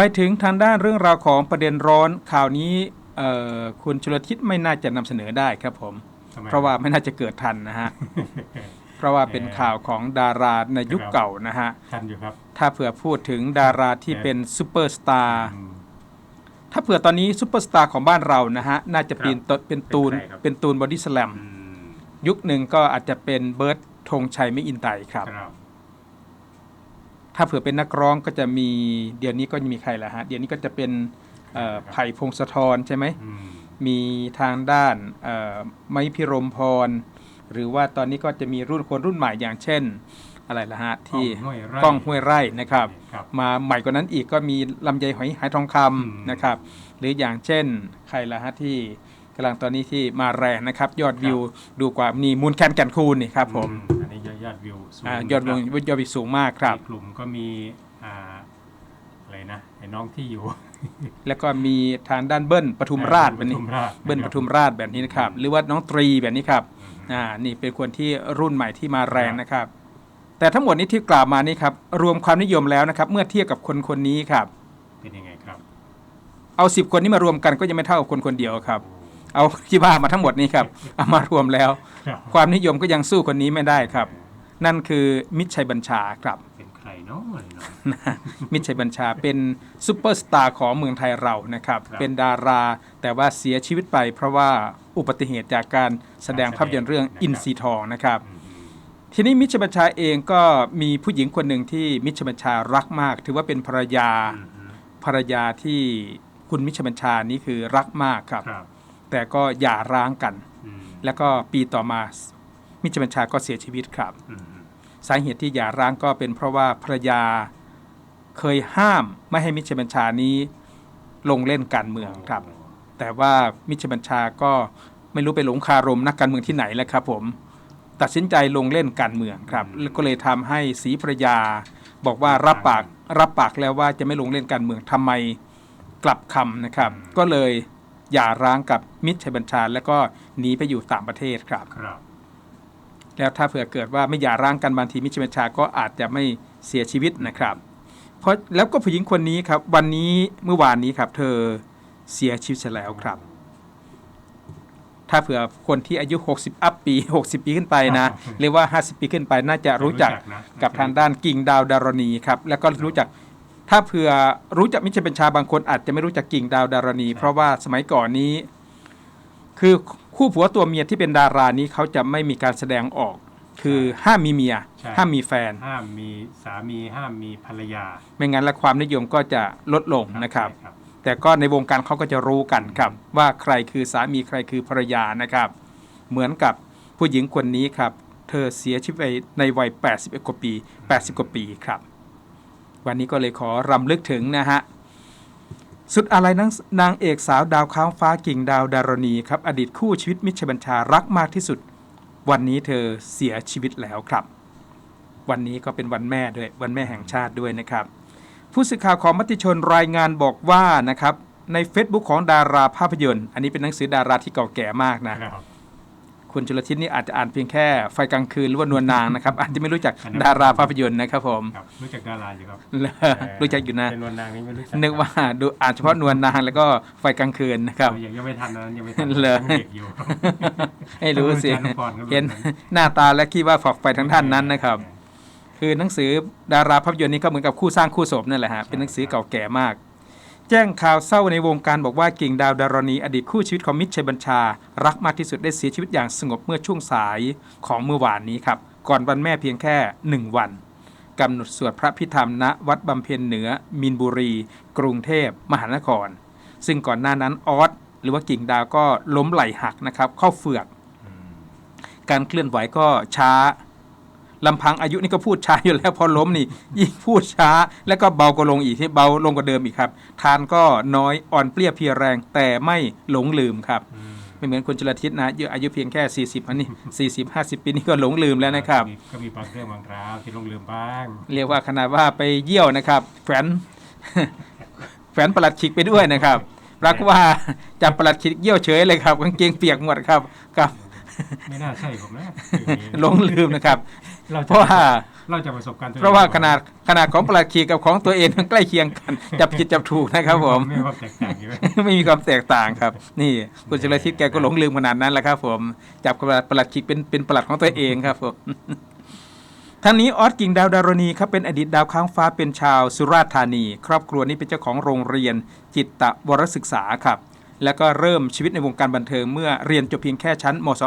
ไปถึงทางด้านเรื่องราวของประเด็นร้อนข่าวนี้เอ่อคุณชลทิศไม่น่าจะนำเสนอได้ครับผมทำไมเพราะว่าไม่น่าจะเกิดทันนะฮะเพราะว่าเป็นข่าวของดาราในยุคเก่านะฮะทันอยู่ครับ ถ้าเผื่อพูดถึงดาราที่เป็นซูเปอร์สตาร์อืมถ้าเผื่อตอนนี้ซูเปอร์สตาร์ของบ้านเรานะฮะน่าจะเป็นครับตเป็นตูนเป็นใครครับเป็นตูนบอดี้สแลมอืมยุคหนึ่งก็อาจจะเป็นเบิร์ตธงชัยไม่อินไตครับครับ ถ้าเผื่อเป็นนักร้องก็จะมีเดี๋ยวนี้ก็มีใครละฮะเดี๋ยวนี้ก็จะเป็นเอ่อไผ่พงศธรใช่ไหมอืมมีทางด้านเอ่อไม้พิรมพร หรือว่าตอนนี้ก็จะมีรุ่นคนรุ่นใหม่อย่างเช่น อะไรละฮะที่กล้องห้วยไร่กล้องห้วยไร่นะครับครับ มาใหม่กว่านั้นอีกก็มีลำไยหอยหายทองคอืมำนะครับ หรืออย่างเช่นใครละฮะที่กำลังตอนนี้ที่มาแรงนะครับ ยอดวิวดูกว่ามีมูลแคนแก่นคูนนี่ครับผม อือันนี้ยอดวิวสูงอ่ายอดวิวครับยอดวิวสูงมากครับในกลุ่มก็มีอ่าอะไรนะไอ้น้องที่อยู่ แล้วก็มีทางด้านเบิ้ลปทุมราชแบบนี้ปทุมราชเบิ้ลปทุมราชแบบนี้นะครับ หรือว่าน้องตรีแบบนี้ครับอ่านี่เป็นคนที่รุ่นใหม่ที่มาแรงนะครับ แต่ทั้งหมดนี้ที่กล่าวมานี่ครับรวมความนิยมแล้วนะครับ เมื่อเทียบกับคนคนนี้ครับ เป็นยังไงครับ เอาสิบคนนี้มารวมกันก็ยังไม่เท่ากับคนคนเดียวครับเอาที่ว่ามาทั้งหมดนี้ครับเอามารวมแล้วครับความนิยมก็ยังสู้คนนี้ไม่ได้ครับ นั่นคือมิตรชัยบัญชาครับเป็นใครเนาะอะไรเนาะมิตรชัยบัญชาเป็นซูเปอร์สตาร์ของเมืองไทยเรานะครับครับ เป็นดาราแต่ว่าเสียชีวิตไปเพราะว่าอุบัติเหตุจากการแสดงภาพยนตร์เรื่องนะครับอินซีทองนะครับอืมทีนี้มิตรชัยบัญชาเองก็มีผู้หญิงคนหนึ่งที่มิตรชัยบัญชารักมาก ถือว่าเป็นภรรยาอืมอืมภรรยาที่คุณมิตรชัยบัญชานี่คือรักมากครับครับ แต่ก็หย่าร้างกันอืมแล้วก็ปีต่อมา มิตรชัยบัญชาก็เสียชีวิตครับ สาเหตุที่หย่าร้างก็เป็นเพราะว่าภรรยาเคยห้ามไม่ให้มิตรชัยบัญชานี้ลงเล่นการเมืองครับ แต่ว่ามิตรชัยบัญชาก็ไม่รู้ไปหลงคารมนักการเมืองที่ไหนแล้วครับผมตัดสินใจลงเล่นการเมืองครับแล้วก็เลยทำให้ศรีภรยา บอกว่ารับปากรับปากแล้วว่าจะไม่ลงเล่นการเมืองทำไมกลับคำนะครับ ก็เลยหย่าร้างกับมิตรชัยบัญชา แล้วก็หนีไปอยู่ต่างประเทศครับครับ แล้วถ้าเผื่อเกิดว่าไม่หย่าร้างกันบางทีมิตรบัญชาก็อาจจะไม่เสียชีวิตนะครับ เพราะแล้วก็ผู้หญิงคนนี้ครับวันนี้เมื่อวานนี้ครับเธอเสียชีวิตแล้วครับ ถ้าเผื่อคนที่อายุ 60 อัพปี 60 ปีขึ้นไปนะเรียกว่า 50 ปีขึ้นไปน่าจะรู้จักกับทางด้านกิ่งดาวดารณีครับแล้วก็รู้จักถ้าเผื่อรู้จักมิตรบัญชาบางคนอาจจะไม่รู้จักกิ่งดาวดารณี เพราะว่าสมัยก่อนนี้ คือคู่ผัวตัวเมียที่เป็นดารานี้เขาจะไม่มีการแสดงออก คือห้ามมีเมีย ใช่ ห้ามมีแฟน ห้ามมีสามีห้ามมีภรรยาไม่งั้นแล้วความนิยมก็จะลดลงนะครับ ใช่ครับ แต่ก็ในวงการเขาก็จะรู้กันครับ ว่าใครคือสามีใครคือภรรยานะครับ เหมือนกับผู้หญิงคนนี้ครับ เธอเสียชีวิตไปในวัย 81 กว่าปี 80 กว่าปีครับ วันนี้ก็เลยขอรำลึกถึงนะฮะ สุดอะไรนางนางเอกสาวดาวค้างฟ้ากิ่งดาวดารณีครับ อดีตคู่ชีวิตมิชบัญชารักมากที่สุด วันนี้เธอเสียชีวิตแล้วครับ วันนี้ก็เป็นวันแม่ด้วยวันแม่แห่งชาติด้วยนะครับ ผู้สื่อข่าวของมติชนรายงานบอกว่านะครับใน Facebook ของดาราภาพยนตร์ อันนี้เป็นหนังสือดาราที่เก่าแก่มากนะครับ คุณจุลทิศนี่อาจจะอ่านเพียงแค่ไฟกลางคืนหรือว่านวลนางนะครับ อาจจะไม่รู้จักอันนั้นดาราภาพยนตร์นะครับผมครับรู้จักดาราอยู่ครับรู้จักอยู่นะเป็นวันนางนี่ไม่รู้จักนึกว่าดูอ่านเฉพาะนวลนางแล้วก็ไฟกลางคืนนะครับยังยังไม่ทันนะยังไม่ทันเลยยังเด็กอยู่ให้รู้สิต้องรู้จักน้องปอนครับเห็นหน้าตาและคิดว่าฝักไฟทั้งท่านนั้นนะครับคือหนังสือดาราภาพยนตร์นี้ก็เหมือนกับคู่สร้างคู่สมนั่นแหละฮะเป็นหนังสือเก่าแก่มากแจ้งข่าวเศร้าในวงการบอกว่ากิ่งดาวดารณีอดีตคู่ชีวิตของมิตรชัยบัญชา รักมากที่สุดได้เสียชีวิตอย่างสงบเมื่อช่วงสายของเมื่อวานนี้ครับ ก่อนวันแม่เพียงแค่หนึ่งวันกำหนดสวดพระพิธรรมณวัดบำเพ็ญเหนือ มินบุรี กรุงเทพมหานคร ซึ่งก่อนหน้านั้นออสหรือว่ากิ่งดาวก็ล้มไหลหักนะครับ เข้าเฟือกอืมการเคลื่อนไหวก็ช้า ลำพังอายุนี่ก็พูดช้าอยู่แล้วพอล้มนี่ยิ่งพูดช้า แล้วก็เบากว่าลงอีกที่เบาลงกว่าเดิมอีกครับ ทานก็น้อยอ่อนเปรี้ยเพลียแรง แต่ไม่หลงลืมครับอืมไม่เหมือนคุณจุลทิศนะเยอะอายุเพียงแค่ 40 อันนี้ 40 50 ปีนี่ก็หลงลืมแล้วนะครับ ก็มีบางเรื่องบางราวที่ลงลืมบ้าง เรียกว่าขนาดว่าไปเยี่ยวนะครับแฝนแฝนประหลัดขิกไปด้วยนะครับปรากฏว่าจับประหลัดขิกเยี่ยวเฉยเลยครับกางเกงเปียกหมดครับครับ ไม่น่าใช่ผมนะหลงลืมนะครับ เราเพจะราะว่าเราจะประสบการณ์ตัวองเพราะว่าขนาดขนาดของประหลัดขีกกับของตัวเองมันใกล้เคียงกัน จับผิดจับถูกนะครับผมไม่ว่าแตกต่างอยู่ไหมไม่มีความแตกต่างครับ นี่คุณชลทิศแกก็หลงลืมขนาดนั้นแหละครับ ผมจับประหลัดประหลัดขีกเป็นเป็นประหลัดของตัวเองครับผมท่านนี้ออสกิ่งดาวดารณีครับเป็นอดีตดาวค้างฟ้าเป็นชาวสุราษฎร์ธานี ครอบครัวนี้เป็นเจ้าของโรงเรียนจิตตะวรศึกษาครับ แล้วก็เริ่มชีวิตในวงการบันเทิงเมื่อเรียนจบเพียงแค่ชั้นมศ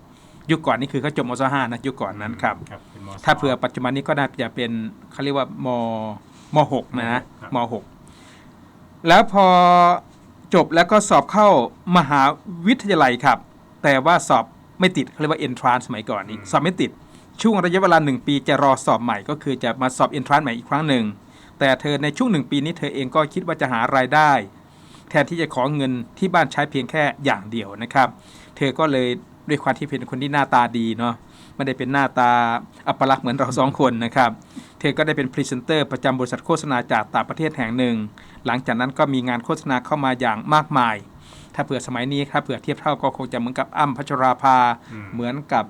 5ยุคก่อนนี่คือเขาจบมศ5นะยุคก่อนนั้นครับครับเป็นมถ้าเผื่อปัจจุบันนี้ก็น่าจะเป็นเขาเรียกว่ามมหกนะนะมหกแล้วพอจบแล้วก็สอบเข้ามหาวิทยาลัยครับ แต่ว่าสอบไม่ติดเขาเรียกว่า entrance สมัยก่อนนี้สอบไม่ติดช่วงระยะเวลาหนึ่งปีจะรอสอบใหม่ก็คือจะมาสอบ entrance ใหม่อีกครั้งหนึ่งแต่เธอในช่วงหนึ่งปีนี้เธอเองก็คิดว่าจะหารายได้ แทนที่จะขอเงินที่บ้านใช้เพียงแค่อย่างเดียวนะครับ เธอก็เลยด้วยความที่เป็นคนที่หน้าตาดีเนาะไม่ได้เป็นหน้าตาอัปลักษณ์เหมือนเราสองคนนะครับ เธอก็ได้เป็นพรีเซนเตอร์ประจำบริษัทโฆษณาจากต่างประเทศแห่งหนึ่ง หลังจากนั้นก็มีงานโฆษณาเข้ามาอย่างมากมาย ถ้าเผื่อสมัยนี้ครับเผื่อเทียบเท่าก็คงจะเหมือนกับอ้ำพัชราภา เหมือนกับ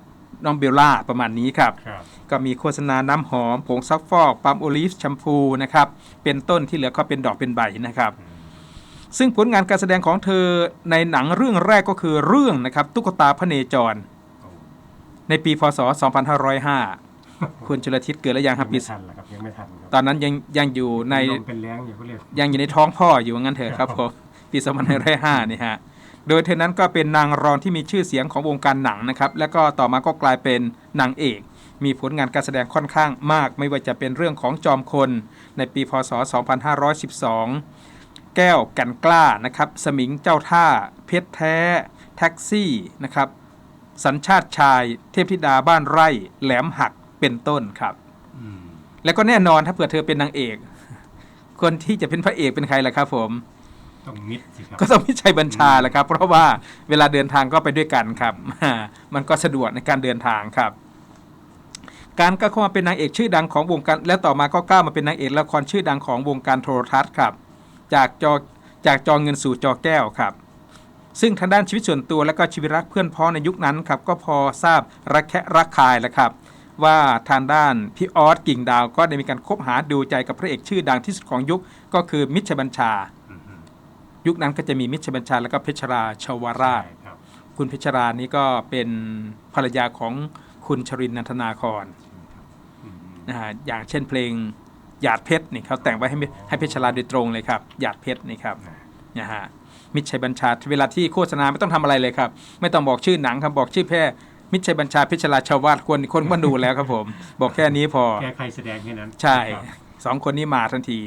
น้องเบลล่าประมาณนี้ครับครับก็มีโฆษณาน้ำหอม ผงซักฟอกปั๊มโอลีฟแชมพูนะครับ เป็นต้นที่เหลือก็เป็นดอกเป็นใบนะครับ ซึ่งผลงานการแสดงของเธอในหนังเรื่องแรกก็คือเรื่องนะครับตุ๊กตาพระเนจรโอ้ในปีพศ 2505 คุณชลทิศเกิดแล้วยังครับยังปีไม่ทันแล้วครับยังไม่ทันครับตอนนั้นยังยังอยู่ใน ลมเป็นแรงอยู่เขาเรียก ยังอยู่ในท้องพ่ออยู่ว่างั้นเถอะครับผมปี2505นี่ฮะ โดยเธอนั้นก็เป็นนางรองที่มีชื่อเสียงของวงการหนังนะครับ แล้วก็ต่อมาก็กลายเป็นนางเอก มีผลงานการแสดงค่อนข้างมาก ไม่ว่าจะเป็นเรื่องของจอมคนในปีพศ 2512 แก้วกันกล้านะครับสมิงเจ้าท่า เพชรแท้ แท็กซี่นะครับสัญชาติชายเทพธิดาบ้านไร่ แหลมหักเป็นต้นครับอืมแล้วก็แน่นอนถ้าเผื่อเธอเป็นนางเอก คนที่จะเป็นพระเอกเป็นใครล่ะครับผมต้องมิดสิครับก็ต้องพิชัยบัญชาแหละครับ เพราะว่าเวลาเดินทางก็ไปด้วยกันครับ มันก็สะดวกในการเดินทางครับ การก็เข้ามาเป็นนางเอกชื่อดังของวงการ และต่อมาก็ก้าวมาเป็นนางเอกละครชื่อดังของวงการโทรทัศน์ครับ จากจอจากจอเงินสู่จอแก้วครับ ซึ่งทางด้านชีวิตส่วนตัวและก็ชีวิตรักเพื่อนพ้องในยุคนั้นครับก็พอทราบรักแคะรักคายแล้วครับ ว่าทางด้านพี่ออสกิ่งดาวก็ได้มีการคบหาดูใจกับพระเอกชื่อดังที่สุดของยุคก็คือมิตรชัยบัญชาอืมอืมยุคนั้นก็จะมีมิตรชัยบัญชาแล้วก็เพชรราชวราชใช่ครับคุณเพชรรานี่ก็เป็นภรรยาของคุณชรินทร์นันทนาครอืมนะฮะอย่างเช่นเพลง หยาดเพชรนี่เขาแต่งไว้ให้ให้เพชรราโดยตรงเลยครับหยาดเพชรนี่ครับนะฮะมิตรชัยบัญชาเวลาที่โฆษณาไม่ต้องทำอะไรเลยครับ ไม่ต้องบอกชื่อหนังครับบอกชื่อแพร่มิตรชัยบัญชาเพชรราชวาดคนคนก็ดูแล้วครับผม บอกแค่นี้พอแค่ใครแสดงแค่นั้น ใช่ครับสองคนนี้มาทันที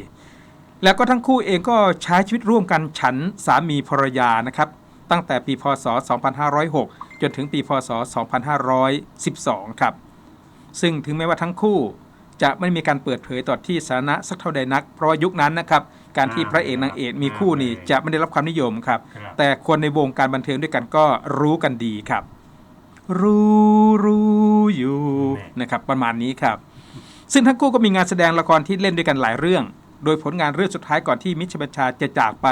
แล้วก็ทั้งคู่เองก็ใช้ชีวิตร่วมกันฉันสามีภรรยานะครับ ตั้งแต่ปีพศ 2506 จนถึงปีพศ 2512 ครับ ซึ่งถึงแม้ว่าทั้งคู่ จะไม่มีการเปิดเผยต่อที่สาธารณะสักเท่าใดนัก เพราะว่ายุคนั้นนะครับการที่พระเอกนางเอกมีคู่นี่จะไม่ได้รับความนิยมครับ ครับ แต่คนในวงการบันเทิงด้วยกันก็รู้กันดีครับ รู้รู้อยู่นะครับประมาณนี้ครับ ซึ่งทั้งคู่ก็มีงานแสดงละครที่เล่นด้วยกันหลายเรื่อง โดยผลงานเรื่องสุดท้ายก่อนที่มิตรบัญชาจะจากไป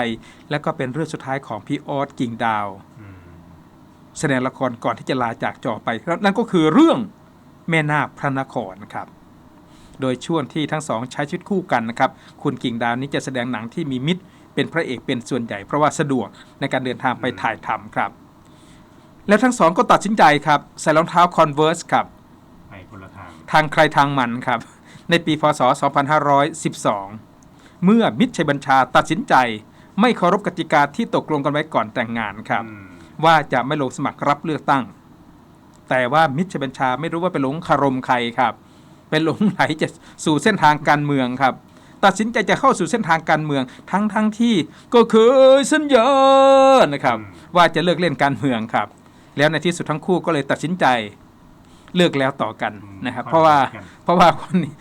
และก็เป็นเรื่องสุดท้ายของพี่ออสกิ่งดาว อืมแสดงละครก่อนที่จะลาจากจอไปครับนั่นก็คือเรื่องแม่นาคพระนครนะครับ โดยช่วงที่ทั้งสองใช้ชีวิตคู่กันนะครับ คุณกิ่งดาวนี้จะแสดงหนังที่มีมิตร เป็นพระเอกเป็นส่วนใหญ่เพราะว่าสะดวกในการเดินทางไปถ่ายทำครับ แล้วทั้งสองก็ตัดสินใจครับใส่รองเท้า Converse ครับไปคนละทางทางใครทางมันครับ ในปีพศ 2512 เมื่อมิตรชัยบัญชาตัดสินใจ ไม่เคารพกติกาที่ตกลงกันไว้ก่อนแต่งงานครับอืมว่าจะไม่ลงสมัครรับเลือกตั้ง แต่ว่ามิตรชัยบัญชาไม่รู้ว่าไปหลงคารมใครครับ เป็นหลงไหลจะสู่เส้นทางการเมืองครับ ตัดสินใจจะเข้าสู่เส้นทางการเมืองทั้งทั้งที่ก็เคยสัญญานะครับว่าจะเลิกเล่นการเมืองครับ แล้วในที่สุดทั้งคู่ก็เลยตัดสินใจเลิกแล้วต่อกันนะครับ เพราะว่าเพราะว่าคนนี้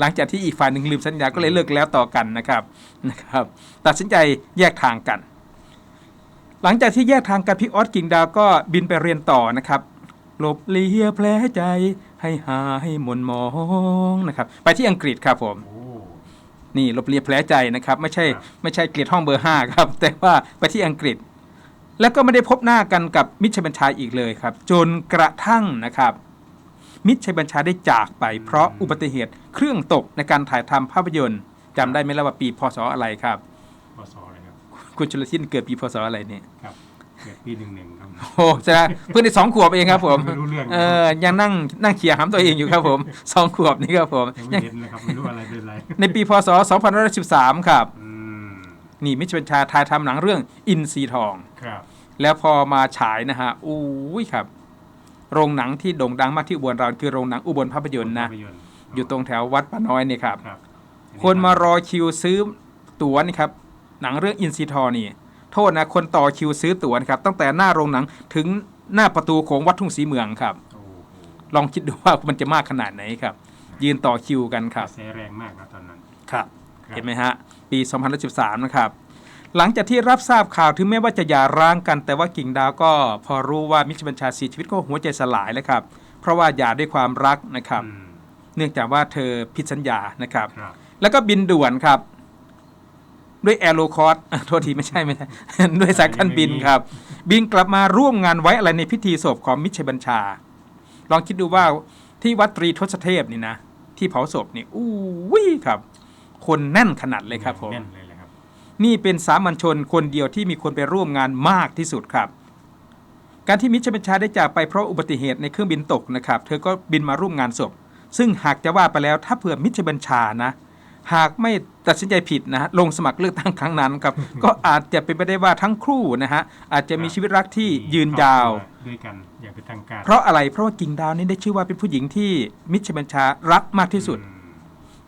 หลังจากที่อีกฝ่ายหนึ่งลืมสัญญาก็เลยเลิกแล้วต่อกันนะครับนะครับ ตัดสินใจแยกทางกัน หลังจากที่แยกทางกันพี่ออสกิ่งดาวก็บินไปเรียนต่อนะครับ หลบเลียแผลใจ ให้หายหมนมองนะครับ ไปที่อังกฤษครับผมโอ้นี่หลบเลียแผลใจนะครับ ไม่ใช่ครับไม่ใช่เกลียดห้องเบอร์ห้าครับ แต่ว่าไปที่อังกฤษ แล้วก็ไม่ได้พบหน้ากันกับมิตรชัยบัญชาอีกเลยครับ จนกระทั่งนะครับ มิตรชัยบัญชาได้จากไป เพราะอุบัติเหตุเครื่องตกในการถ่ายทำภาพยนตร์จำได้ไหมล่ะว่าปีพศอะไรครับพศเลยครับคุณชลทินเกิดปีพศอะไรเนี่ยครับ เกิดปีหนึ่งหนึ่งครับ โอ้ใช่ไหมเพิ่งได้สองขวบเองครับ ผมไม่รู้เรื่อง เออยังนั่งนั่งเขี่ยหำตัวเองอยู่ครับผมสองขวบนี่ครับผมยังไม่เห็นนะครับไม่รู้อะไรเป็นอะไรในปีพศ2513 ครับอืมนี่มิตรชัยบัญชาถ่ายทำหนังเรื่องอินทรีทองครับ แล้วพอมาฉายนะฮะอู้ยครับ โรงหนังที่โด่งดังมากที่อุบลเราคือโรงหนังอุบลภาพยนตร์นะภาพยนตร์อยู่ตรงแถววัดป้าน้อยนี่ครับครับคนมารอคิวซื้อตั๋วนี่ครับหนังเรื่องอินซีทอนี่ โทษนะคนต่อคิวซื้อตั๋วนะครับตั้งแต่หน้าโรงหนังถึงหน้าประตูของวัดทุ่งศรีเมืองครับโอ้โหลองคิดดูว่ามันจะมากขนาดไหนครับ ยืนต่อคิวกันคกรัระบแสแรงมากนะตอนนั้นครับครับเห็นไหมฮะปี2013นะครับหลังจากที่รับทราบข่าวถึงแม้ว่าจะหย่าร้างกัน แต่ว่ากิ่งดาวก็พอรู้ว่ามิชบัญชาเสียชีวิตก็หัวใจสลายแล้วครับ เพราะว่าหย่าด้วยความรักนะครับอืมเนื่องจากว่าเธอผิดสัญญานะครับครับแล้วก็บินด่วนครับ ด้วยแอโรคอร์สโทษทีไม่ใช่ไม่ใช่ ด้วยสายการบินครับ บินกลับมาร่วมงานไว้อะไรในพิธีศพของมิตรชัยบัญชา ลองคิดดูว่าที่วัดตรีทศเทพนี่นะ ที่เผาศพนี่อู้วิครับ คนแน่นขนาดเลยครับผม แน่นเลยแหละครับ นี่เป็นสามัญชนคนเดียวที่มีคนไปร่วมงานมากที่สุดครับ การที่มิตรชัยบัญชาได้จากไปเพราะอุบัติเหตุในเครื่องบินตกนะครับ เธอก็บินมาร่วมงานศพ ซึ่งหากจะว่าไปแล้วถ้าเผื่อมิตรชัยบัญชานะ หากไม่ตัดสินใจผิดนะฮะลงสมัครเลือกตั้งครั้งนั้นครับ ก็อาจจะเป็นไปได้ว่าทั้งคู่นะฮะอาจจะมีชีวิตรักที่ยืนยาว ด้วยกันอย่างเป็นทางการเพราะอะไรเพราะว่ากิ่งดาวนี่ได้ชื่อว่าเป็นผู้หญิงที่มิตรชัยบัญชารักมากที่สุด อืม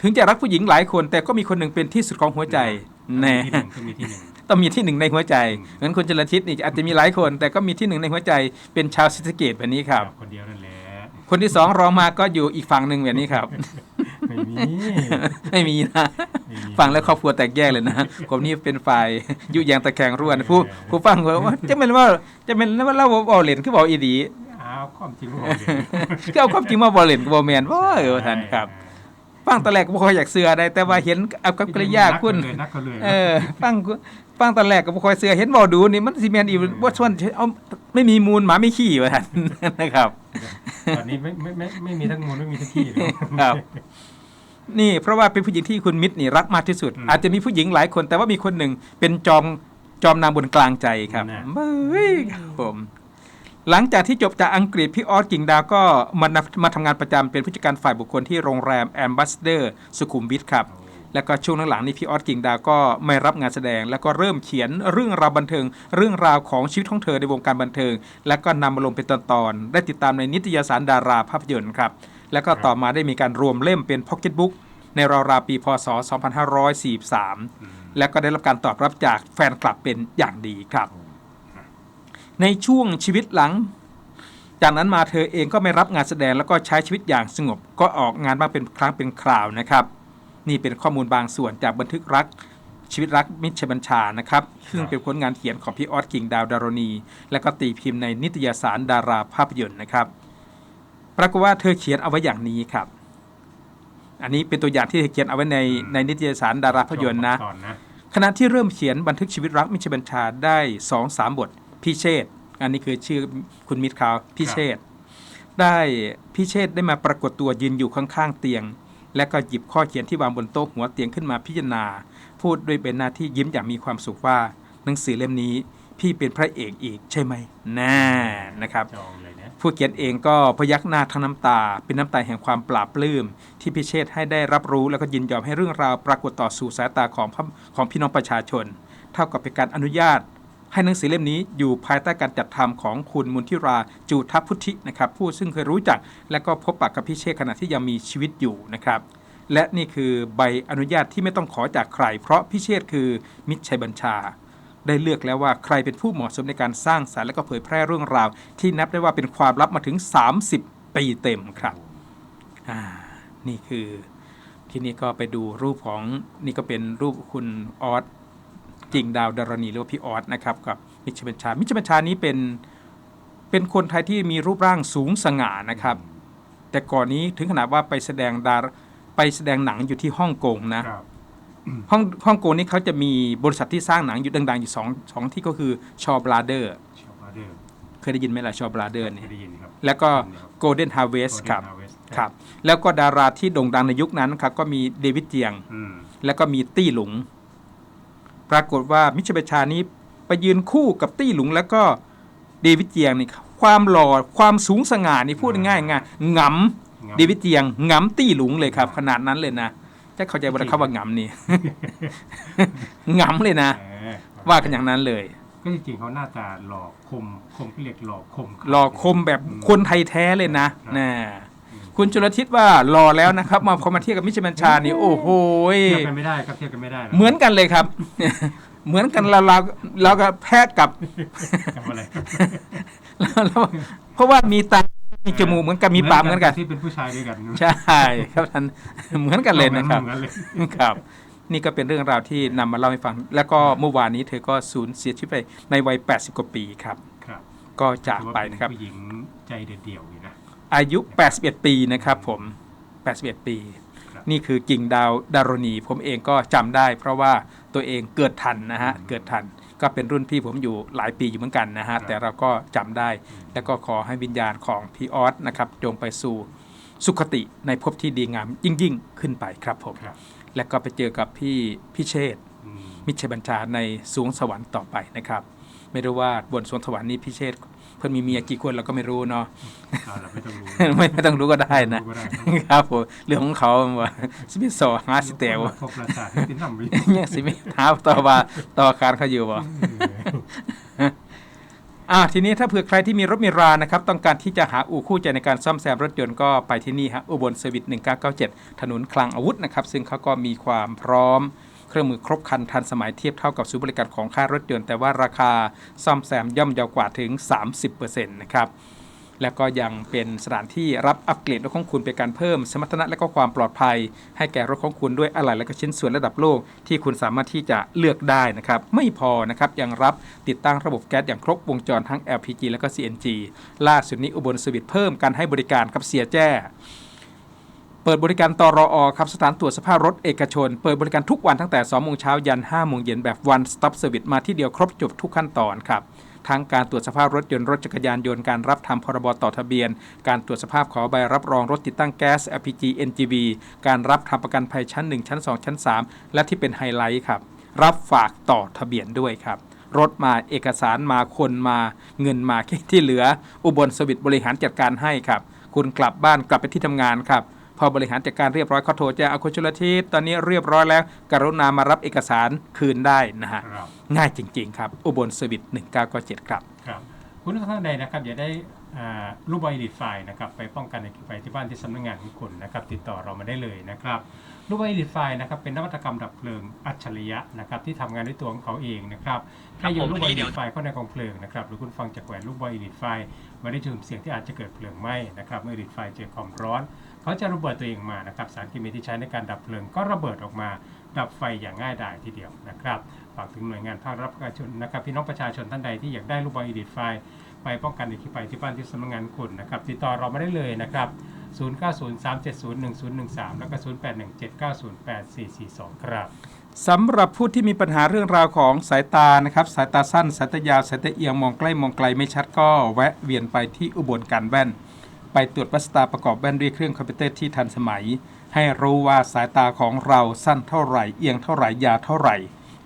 ถึงจะรักผู้หญิงหลายคน แต่ก็มีคนหนึ่งเป็นที่สุดของหัวใจแน่ ที่หนึ่งก็มีที่หนึ่ง ต้องมีที่หนึ่งในหัวใจอืมเหมือนคุณจรทิศนี่อาจจะมีหลายคน แต่ก็มีที่หนึ่งในหัวใจเป็นชาวศรีสะเกดแบบนี้ครับ คนเดียวนั่นแหละ คนที่สองรองมาก็อยู่อีกฝั่งหนึ่งแบบนี้ครับ ไม่มี ไม่มีนะไม่มีฟังแล้วครอบครัวแตกแยกเลยนะผมนี่เป็นฝ่ายยุยงตะแคงร่วนผู้ผู้ฟังว่าจะเป็นว่าจะเป็นว่าเล่าบอลเลนคือบอกอีดีอ้าวความจริงก็บอกเลยก็เอาความจริงมาบอลเลนกับบอแมนว่าเออท่านครับฟังตอนแรกก็บ่ค่อยอยากเสือได้แต่ว่าเห็นเอากับกระยาคุณนักเลยนักก็เลยเออฟังฟังตอนแรกก็บ่ค่อยเสือเห็นบอดูนี่มันสิแมนอีกว่าชวนเอาไม่มีมูลหมาไม่ขี้ว่าท่านนะครับ ตอนนี้ไม่ไม่ไม่ไม่มีทั้งมูลไม่มีทั้งขี้เลยครับ นี่เพราะว่าเป็นผู้หญิงที่คุณมิตรนี่รักมากที่สุดอืมอาจจะมีผู้หญิงหลายคน แต่ว่ามีคนหนึ่งเป็นจอมจอมนางบนกลางใจครับนะเบ้ยครับผมหลังจากที่จบจากอังกฤษพี่ออสกิ่งดาวก็มามาทำงานประจำเป็นผู้จัดการฝ่ายบุคคลที่โรงแรมแอมบัสเดอร์สุขุมวิทครับ แล้วก็ช่วงหลังๆนี้พี่ออสกิ่งดาวก็ไม่รับงานแสดง แล้วก็เริ่มเขียนเรื่องราวบันเทิง เรื่องราวของชีวิตของเธอในวงการบันเทิง แล้วก็นำมาลงเป็นตอนๆได้ติดตามในนิตยสารดาราภาพยนตร์ครับแล้วก็ต่อมาได้มีการรวมเล่มเป็นพ็อกเก็ตบุ๊กในราวๆปีพศ 2543 และก็ได้รับการตอบรับจากแฟนคลับเป็นอย่างดีครับ ในช่วงชีวิตหลัง จากนั้นมาเธอเองก็ไม่รับงานแสดงแล้วก็ใช้ชีวิตอย่างสงบ ก็ออกงานบ้างเป็นครั้งเป็นคราวนะครับ นี่เป็นข้อมูลบางส่วนจากบันทึกรักชีวิตรักมิตรชัยบัญชานะครับ ซึ่งเป็นผลงานเขียนของพี่ออสกิ่งดาวดารณี และก็ตีพิมพ์ในนิตยสารดาราภาพยนตร์นะครับปรากฏว่าเธอเขียนเอาไว้อย่างนี้ครับ อันนี้เป็นตัวอย่างที่เธอเขียนเอาไว้ในในนิตยสารดาราภาพยนตร์นะตอนนะขณะที่เริ่มเขียนบันทึกชีวิตรักมิตรชัยบัญชาได้สองสามบทพิเชษฐ์อันนี้คือชื่อคุณมิตรเขาพิเชษฐ์ได้พิเชษฐ์ได้มาปรากฏตัวยืนอยู่ข้างๆเตียง และก็หยิบข้อเขียนที่วางบนโต๊ะหัวเตียงขึ้นมาพิจารณา พูดด้วยเป็นหน้าที่ยิ้มอย่างมีความสุขว่า หนังสือเล่มนี้พี่เป็นพระเอกอีกใช่ไหมแน่นะครับจองเลยนะผู้เขียนเองก็พยักหน้าทั้งน้ำตา เป็นน้ำตาแห่งความปราบปลื้มที่พิเชษฐ์ให้ได้รับรู้แล้วก็ยินยอมให้เรื่องราวปรากฏต่อสู่สายตาของพระของพี่น้องประชาชน เท่ากับเป็นการอนุญาต ให้หนังสือเล่มนี้อยู่ภายใต้การจัดทำของคุณมุนทิราจูทัพพุทธินะครับผู้ซึ่งเคยรู้จัก และก็พบปะกับพิเชษขณะที่ยังมีชีวิตอยู่นะครับและนี่คือใบอนุญาตที่ไม่ต้องขอจากใคร เพราะพิเชษคือมิตรชัยบัญชา ได้เลือกแล้วว่าใครเป็นผู้เหมาะสมในการสร้างสารรค์และก็เผยแพร่เรื่องราว ที่นับได้ว่าเป็นความลับมาถึง 30 ปีเต็มครับนี่คือที่นี่ก็ไปดูรูปของนี่ก็เป็นรูปคุณออส จริงดาวดารณีหรือว่าพี่ออสนะครับกับมิชบัญชา มิชบัญชานี้เป็นเป็นคนไทยที่มีรูปร่างสูงสง่านะครับ แต่ก่อนนี้ถึงขนาดว่าไปแสดงดาราไปแสดงหนังอยู่ที่ฮ่องกงนะครับฮ่องฮ่องกงนี่เขาจะมีบริษัทที่สร้างหนังอยู่ดังๆอยู่สองสองที่ก็คือชอบราเดอร์ชอบมาเดอร์เคยได้ยินไหมล่ะชอบราเดอร์เคเนี่ยยได้ยินครับแล้วก็ Golden Harvest ครับ Golden Harvest ครับ แล้วก็ดาราที่โด่งดังในยุคนั้นครับก็มีเดวิดเจียงอืมแล้วก็มีตี้หลุง ปรากฏว่ามิชเบชานี้ไปยืนคู่กับตี้หลุงแล้วก็เดวิดเจียงนี่ความหล่อความสูงสง่านี่พูดง่ายๆง่ายหงำเดวิดเจียงหงำตี้หลุงเลยครับ ขนาดนั้นเลยนะจะเข้าใจว่าคำว่าหงำนี่หงำเลยนะเออว่ากันอย่างนั้นเลย ก็จริงๆเขาหน้าตาหล่อคมคมที่เรียกหล่อคมหล่อคมแบบคนไทยแท้เลยนะนะ คุณจุลทิศว่าหล่อแล้วนะครับ มาพอมาเทียบกับมิชเบชานี่โอ้โหยเทียบกันไม่ได้ครับเทียบกันไม่ได้หรเหมือนกันเลยครับ เหมือนกันเราเราเราก็แพ้กับกับอะไรแล้วแล้วเพราะว่ามีตามีจมูกเหมือนกันมีปากเหมือนกันที่เป็นผู้ชายด้วยกันใช่ครับท่านเหมือนกันเลยนะครับเหมือนเลยครับ นี่ก็เป็นเรื่องราวที่นำมาเล่าให้ฟัง แล้วก็เมื่อวานนี้เธอก็สูญเสียชีวิตไปในวัย 80 กว่าปีครับครับก็จากถือว่ไปนะครับเผู้หญิงใจเด็ดเดี่ยวอยู่นะ อายุ 81 ปีนะครับผม 81 ปีครับนี่คือกิ่งดาวดารณี ผมเองก็จำได้ เพราะว่าตัวเองเกิดทันนะฮะ เกิดทัน ก็เป็นรุ่นพี่ผมอยู่หลายปีอยู่เหมือนกันนะฮะ แต่เราก็จำได้ แล้วก็ขอให้วิญญาณของพี่ออสนะครับจงไปสู่สุขติในภพที่ดีงามยิ่งยิ่งๆขึ้นไปครับผมครับแล้วก็ไปเจอกับพี่พิเชษฐ์อืมมิตรชัยบัญชาในสวงสวรรค์ต่อไปนะครับ ไม่รู้ว่าบนสวงสวรรค์นี้พิเชษฐ์ เพิ่นมีเมียกี่คนเราก็ไม่รู้เนาะเอาละไม่ต้องรู้ไม่ไม่ต้องรู้ก็ได้นะรู้ก็ได้ครับผมเรื่องของเขาว่าสิบิสอหาสิแตวพบประสาทที่นำวิยังสิไม่หาต่อว่าต่อการเขาอยู่บ่อ่าทีนี้ถ้าเผื่อใครที่มีรถมีรานะครับ ต้องการที่จะหาอู่คู่ใจในการซ่อมแซมรถยนต์ก็ไปที่นี่ฮะอุบลเซอร์วิส1997 ถนนคลังอาวุธนะครับ ซึ่งเขาก็มีความพร้อม เครื่องมือครบครันทันสมัยเทียบเท่ากับศูนย์บริการของค่ายรถยนต์แต่ว่าราคาซ่อมแซมย่อมเยาวกว่าถึง 30%นะครับแล้วก็ยังเป็นสถานที่รับอัปเกรดรถของคุณเป็นการเพิ่ม สมรรถนะและก็ความปลอดภัย ให้แก่รถของคุณด้วยอะไหล่และก็ชิ้นส่วนระดับโลก ที่คุณสามารถที่จะเลือกได้นะครับ ไม่พอนะครับยังรับติดตั้งระบบแก๊สอย่างครบวงจรทั้ง LPG และก็ CNG ล่าสุดนี้อุบลสวิตเพิ่มการให้บริการครับเสียแจ้ เปิดบริการตรออครับสถานตรวจสภาพรถเอกชน เปิดบริการทุกวันตั้งแต่2โมงเช้ายัน5โมงเย็นแบบ one stop service มาที่เดียวครบจบทุกขั้นตอนครับทั้งการตรวจสภาพรถยนต์รถจักรยานยนต์การรับทำพรบต่อทะเบียน การตรวจสภาพขอใบรับรองรถติดตั้งแก๊ส LPG NGV การรับทำประกันภัยชั้น 1 ชั้น 2 ชั้น 3 และที่เป็นไฮไลท์ครับ รับฝากต่อทะเบียนด้วยครับ รถมาเอกสารมาคนมาเงินมาที่เหลือ อุบลสวิตบริหารจัดการให้ครับ คุณกลับบ้านกลับไปที่ทำงานครับ พอบริหารจัดการเรียบร้อยเขาโทรแจ้งเอาคุณชลทิศตอนนี้เรียบร้อยแล้ว กรุณามารับเอกสารคืนได้นะฮะครับง่ายจริง ๆ ครับ อุบลสวิต1997ครับ ครับคุณผู้ชมท่านใดนะครับอยากได้อ่ารูปใบดิดไฟล์นะครับไปป้องกันในไฟที่บ้านที่สำนักงานของคุณนะครับติดต่อเรามาได้เลยนะครับรูปใบดิดไฟล์นะครับเป็นนวัตกรรมดับเพลิงอัจฉริยะนะครับที่ทำงานด้วยตัวของเขาเองนะครับแค่โยนลูกบอลดิดไฟล์เข้าในกองเพลิงนะครับหรือคุณฟังจากแหวนลูกบอลดิดไฟล์มาได้ถึงเสียงที่อาจจะเกิดเพลิงไหม้นะครับเมื่อดิดไฟล์เจอความร้อน เขาจะระเบิดตัวเองมานะครับสารเคมีที่ใช้ในการดับเพลิงก็ระเบิดออกมา ดับไฟอย่างง่ายดายทีเดียวนะครับฝากถึงหน่วยงานภาครัฐประชาชนนะครับพี่น้องประชาชนท่านใดที่อยากได้ลูกบอลอีดิทไฟไปป้องกันอีกที่ไปที่บ้านที่สำนักงานคุณนะครับติดต่อเรามาได้เลยนะครับ0903701013 แล้วก็ 0817908442 ครับสำหรับผู้ที่มีปัญหาเรื่องราวของสายตานะครับสายตาสั้น สายตายาว สายตาเอียงมองใกล้มองไกลไม่ชัดก็แวะเวียนไปที่อุบลการแว่น ไปตรวจวัสตาประกอบแว่นด้วยเครื่องคอมพิวเตอร์ที่ทันสมัย ให้รู้ว่าสายตาของเราสั้นเท่าไหร่ เอียงเท่าไหร่ยาวเท่าไหร่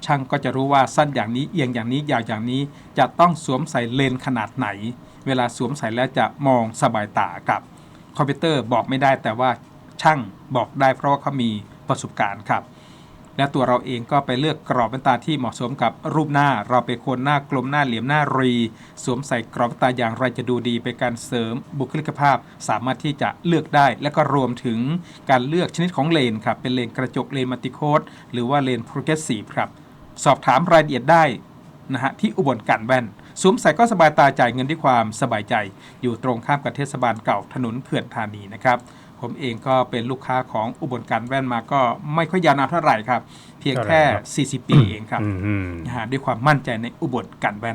ช่างก็จะรู้ว่าสั้นอย่างนี้เอียงอย่างนี้ยาวอย่างนี้ จะต้องสวมใส่เลนขนาดไหน เวลาสวมใส่แล้วจะมองสบายตากับคอมพิวเตอร์บอกไม่ได้แต่ว่าช่างบอกได้เพราะว่าเขามีประสบการณ์ครับ และตัวเราเองก็ไปเลือกกรอบแว่นตาที่เหมาะสมกับรูปหน้า เราเป็นคนหน้ากลมหน้าเหลี่ยมหน้ารี สวมใส่กรอบแว่นตาอย่างไรจะดูดีเป็นการเสริมบุคลิกภาพ สามารถที่จะเลือกได้ และก็รวมถึงการเลือกชนิดของเลนครับเป็นเลนกระจกเลนมัลติโคดหรือว่าเลนโปรเกรสซีฟครับสอบถามรายละเอียดได้นะฮะที่อุบลการแว่นสวมใส่ก็สบายตาจ่ายเงินด้วยความสบายใจ อยู่ตรงข้ามกับเทศบาลเก่าถนนเขื่อนธานีนะครับ ผมเองก็เป็นลูกค้าของอุบลการแว่นมาก็ไม่ค่อยยาวนานเท่าไหร่ครับ เพียงแค่เท่าไหร่ครับ40 ปีเองครับอืมนะฮะด้วยความมั่นใจในอุบลการแว่น